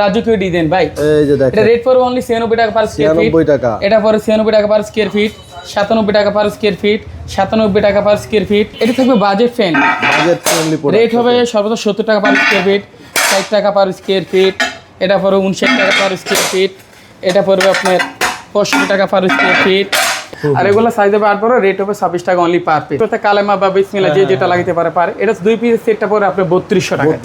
রাজকীয় ডিজাইন ভাই। এই যে এটা রেট পড়বে অনলি ছিয়ানব্বই টাকা পার স্কোয়ার ফিট 96 টাকা। এটা টাকা পার স্কোয়ার ফিট সাতানব্বই টাকা পার স্কোয়ার ফিট সাতানব্বই টাকা পার স্কোয়ার ফিট এটা থাকবে budget fan budget friendly rate হবে সর্বোচ্চ টাকা পার স্কোয়ার ফিট ষাট টাকা পার স্কোয়ার ফিট এটা পড়বে উনষাট টাকা পার স্কোয়ার ফিট এটা পড়বে আপনার পঁয়ষট্টি টাকা পার স্কোয়ার ফিট আর এগুলো সাইজ হবে আট বড় রেট হবে ছাব্বিশ টাকা অনলি পার পিস প্রত্যেক কালেমা বা বিসমিল্লা যে যেটা লাগাতে পারে পারে। এটা দুই পিস সেটটা পরে আপনার বত্রিশশো টাকা।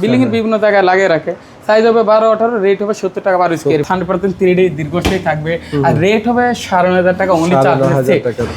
বিল্ডিং এর বিভিন্ন জায়গায় লাগিয়ে রাখে। সাইজ হবে বারো আঠারো রেট হবে সত্তর টাকা per square hundred percent three D দীর্ঘস্থায়ী থাকবে। আর রেট হবে সাড়ে নয় হাজার টাকা অনলি।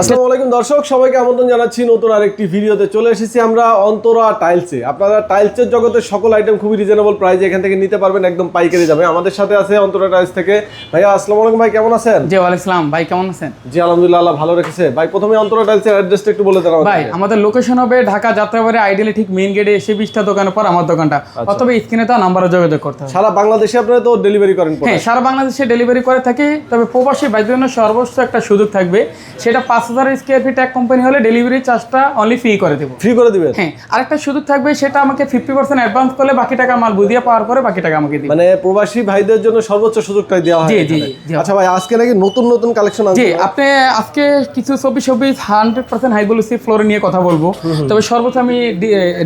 আসসালামু আলাইকুম দর্শক সবাইকে আমন্ত্রণ জানাচ্ছি নতুন আরেকটি ভিডিওতে। চলে এসেছি আমরা অন্তরা টাইলসে আপনারা টাইলসের জগতের সকল আইটেম খুবই রিজনেবল প্রাইসে এখান থেকে নিতে পারবেন একদম পাইকারি যাবে আমাদের সাথে আছে অন্তরা টাইলস থেকে। ভাইয়া আসসালামু আলাইকুম ভাই কেমন আছেন? জি ওয়ালাইকুম ইসলাম ভাই কেমন আছেন? জি আলহামদুলিল্লাহ আল্লাহ ভালো রেখেছে। ভাই প্রথমে অন্তরা টাইলসের অ্যাড্রেসটা একটু বলে দেন ভাই আমাদের লোকেশন হবে ঢাকা যাত্রাবাড়ি আইডিয়ালি ঠিক মেইন গেটে এসে বিশটা দোকানের পর আমার দোকানটা। অথবা স্ক্রিনে তো নাম্বারে যোগাযোগ করতে সারা বাংলাদেশে আপনারা তো ডেলিভারি করেন হ্যাঁ সারা বাংলাদেশে ডেলিভারি করে থাকি তবে প্রবাসী বাইরের জন্য সর্বোচ্চ একটা সুযোগ থাকবে। সেটা পাঁচ হাজার স্কোয়ার ফিট এক কোম্পানি হলে ডেলিভারি চার্জটা অনলি ফ্রি করে দেবো। ফ্রি করে দিবেন? হ্যাঁ আরেকটা সুযোগ থাকবে সেটা আমাকে ফিফটি পার্সেন্ট অ্যাডভান্স করলে বাকি টাকা মাল বুঝিয়ে পাওয়ার পরে বাকি টাকা আমাকে দিবে। মানে প্রবাসী ভাইদের জন্য সর্বোচ্চ সুযোগটাই দেওয়া হয় জি, জি, আচ্ছা ভাই আজকে নাকি নতুন নতুন কালেকশন জি আছে আপনি আজকে কিছু চব্বিশ ছবি হান্ড্রেড পার্সেন্ট হাইগুলোসি ফ্লোরে নিয়ে কথা বলব। তবে সর্বোচ্চ আমি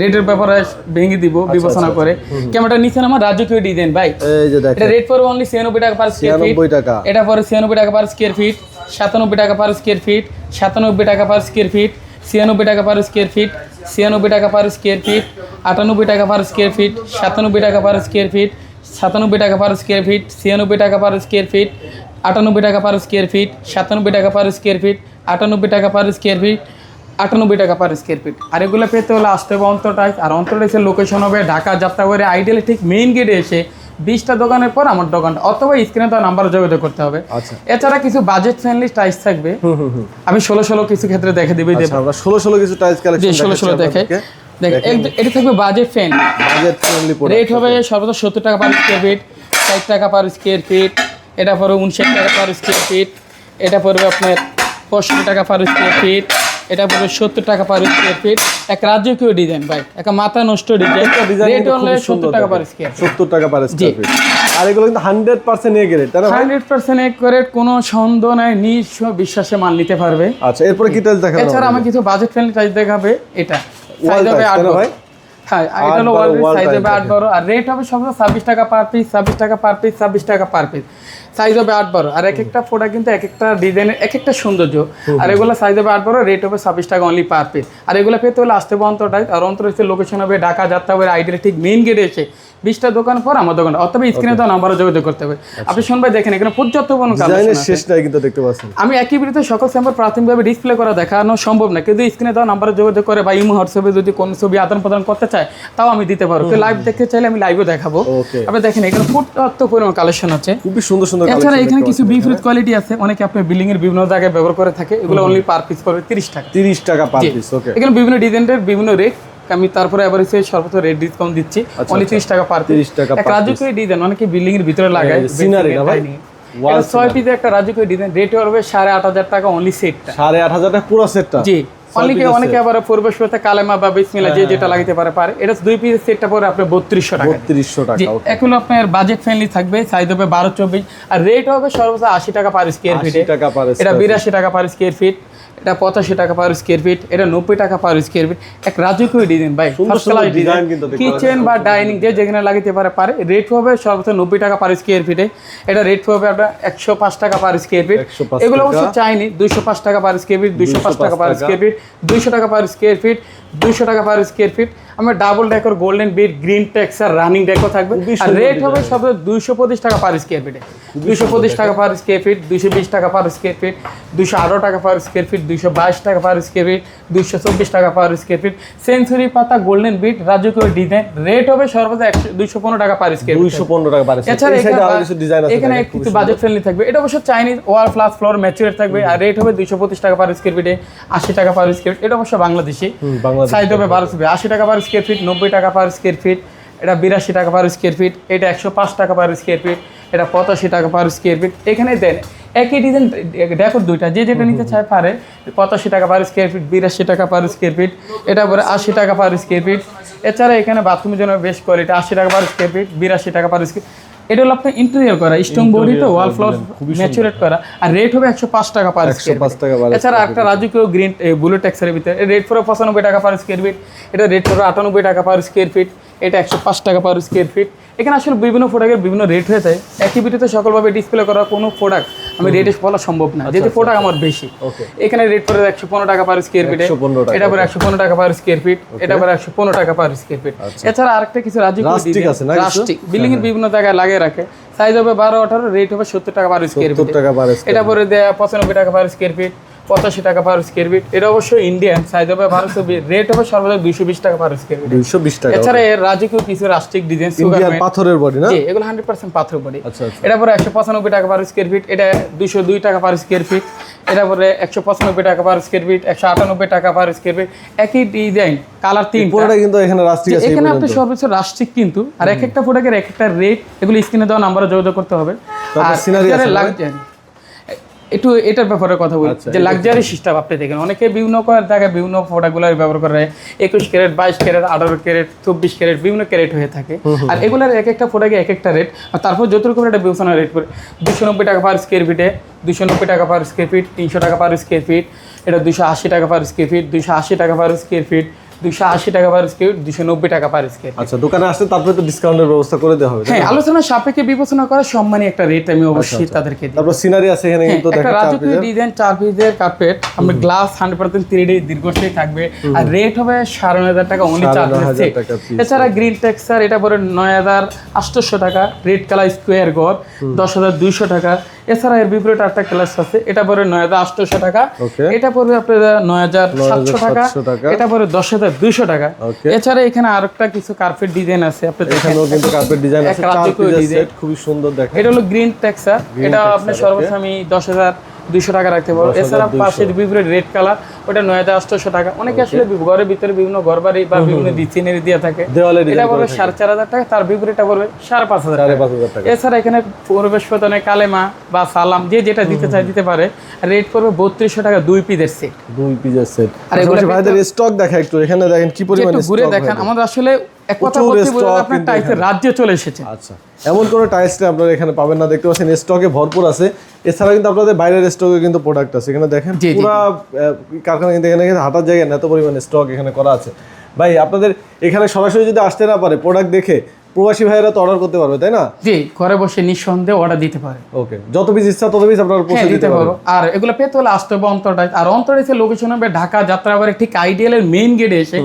রেটের ব্যাপারে ভেঙে দিব বিবেচনা করে। ক্যামেরাটা নিচে আমার রাজকীয় ডিজাইন ভাই এই যে এটা দেখেন রেট পড়বে অনলি ছিয়ানব্বই টাকা পার স্কোয়ার ফিট 96 টাকা এটা পরে ছিয়ানব্বই টাকা পার স্কোয়ার ফিট সাতানব্বই টাকা পার স্কোয়ার ফিট সাতানব্বই টাকা পার স্কোয়ার ফিট ছিয়ানব্বই টাকা পার স্কোয়ার ফিট ছিয়ানব্বই টাকা পার স্কোয়ার ফিট আটানব্বই টাকা পার স্কোয়ার ফিট সাতানব্বই টাকা পার স্কোয়ার ফিট সাতানব্বই টাকা পার স্কোয়ার ফিট ছিয়ানব্বই টাকা পার স্কোয়ার ফিট আটানব্বই টাকা পার স্কোয়ার ফিট সাতানব্বই টাকা পার স্কোয়ার ফিট আটানব্বই টাকা পার স্কোয়ার ফিট আটানব্বই টাকা পার স্কোয়ার ফিট আর এগুলো পেতে হলে আসতে হবে অন্তটাইজ আর অন্তটাইজের লোকেশন হবে ঢাকা যাত্রাবাড়ি আইডিয়ালি ঠিক মেইন গেটে এসে বিশটা দোকানের পর আমার দোকানটা অথবা স্ক্রিনে তার নাম্বার যোগাযোগ করতে হবে। আচ্ছা। এছাড়া কিছু বাজেট ফ্রেন্ডলি টাইস থাকবে। আমি ষোলো ষোলো কিছু ক্ষেত্রে দেখে দিবি দেব আচ্ছা, ষোলো ষোলো কিছু যে কালেকশন ষোলো ষোলো দেখে। এটা থাকবে budget fan budget friendly rate হবে সর্বোচ্চ সত্তর টাকা পার স্কোয়ার ফিট ষাট টাকা পার স্কোয়ার ফিট এটা পড়বে উনষাট টাকা পার স্কোয়ার ফিট এটা পড়বে আপনার পঁয়ষট্টি টাকা পার স্কোয়ার ফিট এটা পড়বে সত্তর টাকা পার স্কোয়ার ফিট এক রাজকীয় ডিজাইন ভাই একটা মাথা নষ্ট ডিজাইন রেট সত্তর টাকা পার স্কোয়ার সত্তর টাকা পার স্কোয়ার ফিট আর এগুলো কিন্তু হান্ড্রেড পার্সেন্ট না হান্ড্রেড পার্সেন্ট এক করে কোনো সন্দেহ নাই নিঃস্ব বিশ্বাসে মাল নিতে পারবে। আচ্ছা এরপরে কি দেখাবেন এছাড়া আমি কিছু বাজেট ফ্রেন্ডলি দেখাবে এটা। সাইজ হবে আট বড়। ভাই? হ্যাঁ এটা আট হলো wall সাইজ হবে আট বড়। আর রেট হবে সব ছাব্বিশ টাকা পার পিস ছাব্বিশ টাকা পার পিস ছাব্বিশ টাকা পার পিস সাইজ হবে আট বারো আর এক একটা ফোটা কিন্তু এক একটা ডিজাইনের এক একটা সৌন্দর্য আর এগুলো সাইজ হবে আট বারো রেট হবে ছাব্বিশ টাকা অনলি পার পিস আর এগুলো পেতে হলে আসতে হবে অন্তটাই আর অন্তর হচ্ছে লোকেশন হবে ঢাকা যাত্রা হবে আইডিয়া ঠিক মেইন গেটে এসে বিশটা দোকান পর আমার দোকান অথবা স্ক্রিনে তো নাম্বারও যোগাযোগ করতে হবে। আপনি শুনবে দেখেন এখানে পর্যাপ্ত কোনো শেষ নাই কিন্তু দেখতে পাচ্ছেন। আমি একই বিরুদ্ধে সকল স্যাম্পল প্রাথমিকভাবে ডিসপ্লে করা দেখানো সম্ভব না। কিন্তু স্ক্রিনে দেওয়া নাম্বারে যোগাযোগ করে বা ইমো হোয়াটসঅ্যাপে যদি কোনো ছবি আদান প্রদান করতে চায় তাও আমি দিতে পারব। কেউ লাইভ দেখতে চাইলে আমি লাইভও দেখাবো। আপনি দেখেন এখানে পর্যাপ্ত পরিমাণ কালেকশন আছে। খুবই সুন্দর সুন্দর এছাড়া এখানে কিছু বি ফ্রিজ কোয়ালিটি আছে। অনেকে আপনার বিল্ডিং এর বিভিন্ন জায়গায় ব্যবহার করে থাকে। এগুলো অনলি পার পিস পড়বে তিরিশ টাকা। 30 টাকা পার পিস ওকে এখানে বিভিন্ন ডিজাইনের বিভিন্ন রেট আমি তারপরে আবার হচ্ছে সর্বোচ্চ রেট ডিসকাউন্ট দিচ্ছি। তিরিশ টাকা পার তিরিশ 30 টাকা রাজকীয় ডিজাইন অনেকে বিল্ডিং এর ভিতরে লাগায় সিনারি না ভাই? ছয় পিসের একটা রাজকীয় ডিজাইন রেট হবে সাড়ে আট হাজার টাকা অনলি সেটটা সাড়ে আট হাজার টাকা পুরো সেটটা জি। অনেকে অনেকে আবার পূর্ব শুরুতে কালেমা বা বিসমিল্লা যে যেটা লাগাতে পারে পারে। এটা দুই পিস সেটটা পরে আপনি বত্রিশশো টাকা। বত্রিশশো জি টাকা এখন আপনার বাজেট ফ্রেন্ডলি থাকবে সাইজ হবে বারো চব্বিশ। আর রেট হবে সর্বোচ্চ আশি টাকা পার স্কোয়ার ফিটে টাকা পার এটা বিরাশি টাকা পার স্কোয়ার ফিট এটা পঁচাশি টাকা পার স্কোয়ার ফিট এটা নব্বই টাকা পার স্কোয়ার ফিট এক রাজকীয় ডিজাইন ভাই design কিচেন বা ডাইনিং যে যেখানে লাগাতে পারে পারে। রেট হবে সর্বোচ্চ নব্বই টাকা পার স্কোয়ার ফিটে এটা রেট হবে আপনার একশো পাঁচ টাকা পার স্কোয়ার ফিট এগুলো অবশ্য চাইনি দুইশো পাঁচ টাকা পার স্কোয়ার ফিট দুইশো পাঁচ টাকা পার স্কোয়ার ফিট দুইশো টাকা পার স্কোয়ার ফিট দুইশো টাকা পার স্কোয়ার ফিট আমরা double decor golden bit green texture running deco থাকবে আর রেট হবে সব দুইশো পঁচিশ টাকা পার স্কোয়ার ফিটে দুইশো পঁচিশ টাকা পার স্কোয়ার ফিট দুইশো বিশ টাকা পার স্কোয়ার ফিট দুইশো আঠারো টাকা পার স্কোয়ার ফিট দুইশো বাইশ টাকা পার স্কোয়ার ফিট দুইশো চব্বিশ টাকা পার স্কোয়ার ফিট সেঞ্চুরি পাতা গোল্ডেন বিট রাজকীয় ডিজাইন রেট হবে সর্বদা একশো দুইশো পনেরো টাকা পার স্কোয়ার দুইশো পনেরো টাকা পার এছাড়া সাইডে এখানে কিছু। বাজেট ফ্রেন্ডলি থাকবে এটা অবশ্য চাইনিজ ওয়াল প্লাস ফ্লোর ম্যাচুরেট থাকবে আর রেট হবে দুইশো পঁচিশ টাকা পার স্কোয়ার ফিটে আশি টাকা পার স্কোয়ার ফিট এটা অবশ্য বাংলাদেশি সাইজ হবে বারোশো আশি টাকা পার স্কোয়ার ফিট নব্বই টাকা পার স্কোয়ার ফিট এটা বিরাশি টাকা পার স্কোয়ার ফিট এটা একশো পাঁচ টাকা পার স্কোয়ার ফিট এটা পঁচাশি টাকা পার স্কোয়ার ফিট এখানে দেন, একই ডিজাইন দেখো দুইটা, যে যেটা নিতে চায় পারে, পঁচাশি টাকা পার স্কোয়ার ফিট বিরাশি টাকা পার স্কোয়ার ফিট এটা পরে আশি টাকা পার স্কোয়ার ফিট এছাড়া এখানে বাথরুমের জন্য বেশ কোয়ালিটি আশি টাকা পার স্কোয়ার ফিট বিরাশি টাকা পার স্কোয়ার এটা হলো আপনার ইন্টেরিয়র করা স্ট্রং বডি তো ওয়াল ফ্লোর ম্যাচুরেট করা আর রেট হবে একশো পাঁচ টাকা পার একশো পাঁচ টাকা পার এছাড়া একটা রাজকীয় গ্রিন বুলেট ট্যাক্সের ভিতরে রেট পড়বে পঁচানব্বই টাকা পার স্কোয়ার ফিট এটা রেট পড়বে আটানব্বই টাকা পার স্কোয়ার ফিট এটা একশো পাঁচ টাকা পার স্কোয়ার ফিট এখানে আসলে বিভিন্ন প্রোডাক্টের বিভিন্ন রেট হয়ে যায়। একই ভিডিওতে সকলভাবে ডিসপ্লে করা কোনো প্রোডাক্ট আমি রেটে বলা সম্ভব না। যেহেতু প্রোডাক্ট আমার বেশি। এখানে রেট পরে একশো পনেরো টাকা পার স্কোয়ার ফিট এটা পরে একশো পনেরো টাকা পার স্কোয়ার ফিট এটা পরে একশো পনেরো টাকা পার স্কোয়ার ফিট এছাড়া আরেকটা কিছু রাজি বিল্ডিং এর বিভিন্ন জায়গায় লাগিয়ে রাখে। সাইজ হবে বারো আঠারো রেট হবে সত্তর টাকা পার স্কোয়ার ফিট টাকা এটা পরে দেয়া পঁচানব্বই টাকা পার স্কোয়ার ফিট পঁচাশি টাকা পার স্কোয়ার ফিট এটা অবশ্যই ইন্ডিয়ান সাইজ হবে বারোশো রেট হবে সর্বোচ্চ দুইশো বিশ টাকা পার স্কোয়ার ফিট দুইশো বিশ টাকা এছাড়া এর রাজকীয় কিছু রাষ্ট্রিক ডিজাইন পাথরের বডি না? এগুলো হান্ড্রেড পার্সেন্ট পাথর বডি এটা পরে একশো পঁচানব্বই টাকা পার স্কোয়ার ফিট এটা দুশো দুই টাকা পার স্কোয়ার ফিট এটা পরে একশো পঁচানব্বই টাকা পার স্কোয়ার ফিট একশো আটানব্বই টাকা পার স্কোয়ার ফিট একই ডিজাইন কালার তিন পুরোটা কিন্তু এখানে রাস্টিক আছে এখানে আপনি সর্বোচ্চ রাষ্ট্রিক কিন্তু। আর এক একটা প্রোডাক্টের এক একটা রেট এগুলো স্ক্রিনে দেওয়া নাম্বারে যোগাযোগ করতে হবে। আছে না? লাক্সারি একটু এটার ব্যাপারে কথা বলি আচ্ছা, যে লাক্সারি সিস্টেম আপনি দেখেন অনেকে বিভিন্ন জায়গায় বিভিন্ন প্রোডাক্টগুলো ব্যবহার করে একুশ ক্যারেট বাইশ ক্যারেট আঠারো ক্যারেট চব্বিশ ক্যারেট বিভিন্ন ক্যারেট হয়ে থাকে। আর এগুলোর এক একটা প্রোডাক্টে এক একটা রেট আর তারপর যতটুকু একটা বিবেচনা রেট করে দুশো নব্বই টাকা পার স্কোয়ার ফিটে দুশো নব্বই টাকা পার স্কোয়ার ফিট তিনশো টাকা পার স্কোয়ার ফিট এটা দুশো আশি টাকা পার স্কোয়ার ফিট দুশো আশি টাকা পার স্কোয়ার ফিট দুশো আশি টাকা পার স্কোয়ার দুশো নব্বই টাকা পার স্কোয়ার আচ্ছা দোকানে আসলে তারপরে তো ডিসকাউন্টের ব্যবস্থা করে দেওয়া হবে হ্যাঁ আলোচনা সাপেক্ষে বিবেচনা করা সম্মানী একটা রেট আমি অবশ্যই তাদেরকে দিই। তারপর সিনারি আছে এখানে কিন্তু একটা রাজকীয় ডিজাইন চার পিসের কার্পেট আমরা glass hundred percent three D দীর্ঘস্থায়ী থাকবে। আর রেট হবে সাড়ে নয় হাজার টাকা অনলি চার এছাড়া গ্রিন টেক্সার এটা পরে নয় হাজার আটশোশো টাকা রেড কালার স্কোয়ার গড় দশ হাজার দুইশো টাকা। এছাড়া এর বিপরীত একটা ক্লাস আছে এটা পরে নয় হাজার আটশোশো টাকা। এটা পড়বে আপনার নয় হাজার সাতশো 9,700 টাকা। এটা পরে দশ হাজার দুইশো টাকা। এছাড়া এখানে আরেকটা কিছু কার্পেট ডিজাইন আছে আপনি এখানেও কিন্তু কার্পেট ডিজাইন আছে। চার রাজকীয় সেট খুবই সুন্দর দেখা এটা হলো গ্রিন টেক্সা এটা আপনার সর্বোচ্চ আমি দশ দুইশো টাকা রাখতে পারব এছাড়া পাশের বিপরীত রেড কালার ওটা নয় হাজার আটশোশো টাকা। অনেকে আসলে ঘরের ভিতরে বিভিন্ন ঘর বাড়ি বা বিভিন্ন ডিজাইনের দিয়ে থাকে। এটা পড়বে সাড়ে চার হাজার টাকা তার বিপরীতটা পড়বে সাড়ে পাঁচ হাজার টাকা। এছাড়া এখানে প্রবেশ পতনে কালেমা বা সালাম যে যেটা দিতে চায় দিতে পারে। রেট পড়বে বত্রিশশো টাকা দুই পিসের সেট দুই পিসের সেট আর এগুলো ভাইদের স্টক দেখা একটু। এখানে দেখেন কি পরিমাণ ঘুরে দেখেন। আমাদের আসলে এক কথা বলতে বলতে আপনার কিন্তু রাজ্যে চলে এসেছে। আচ্ছা এমন কোনো টাইলস আপনারা এখানে পাবেন না দেখতে পাচ্ছেন স্টকে ভরপুর আছে। এছাড়া কিন্তু আপনাদের বাইরের স্টকে কিন্তু প্রোডাক্ট আছে এখানে দেখেন আহ, কারখানা কিন্তু এখানে হাঁটার জায়গায় না এত পরিমাণে স্টক এখানে করা আছে। ভাই আপনাদের এখানে সরাসরি যদি আসতে না পারে প্রোডাক্ট দেখে প্রবাসী ভাইয়েরা তো অর্ডার করতে পারবে তাই না? জি ঘরে বসে নিঃসন্দেহে অর্ডার দিতে পারে। ওকে যত পিস ইচ্ছা তত পিস আপনারা হ্যাঁ পৌঁছে দিতে পারো পারব। আর এগুলো পেতে হলে আসতে হবে অন্তরটাই আর অন্তরাইসের লোকেশন হবে ঢাকা যাত্রাবাড়ি ঠিক আইডিয়ালের মেইন গেটে এসে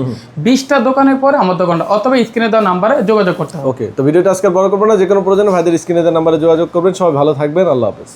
বিশটা দোকানের পরে আমার দোকানটা অথবা স্ক্রিনে দেওয়া নাম্বারে যোগাযোগ করতে হবে। ওকে তো ভিডিওটা আজকে বড় করব না যে কোনো প্রয়োজনে ভাইদের স্ক্রিনে দেওয়া নাম্বারে যোগাযোগ করবেন। সবাই ভালো থাকবেন আল্লাহ হাফেজ।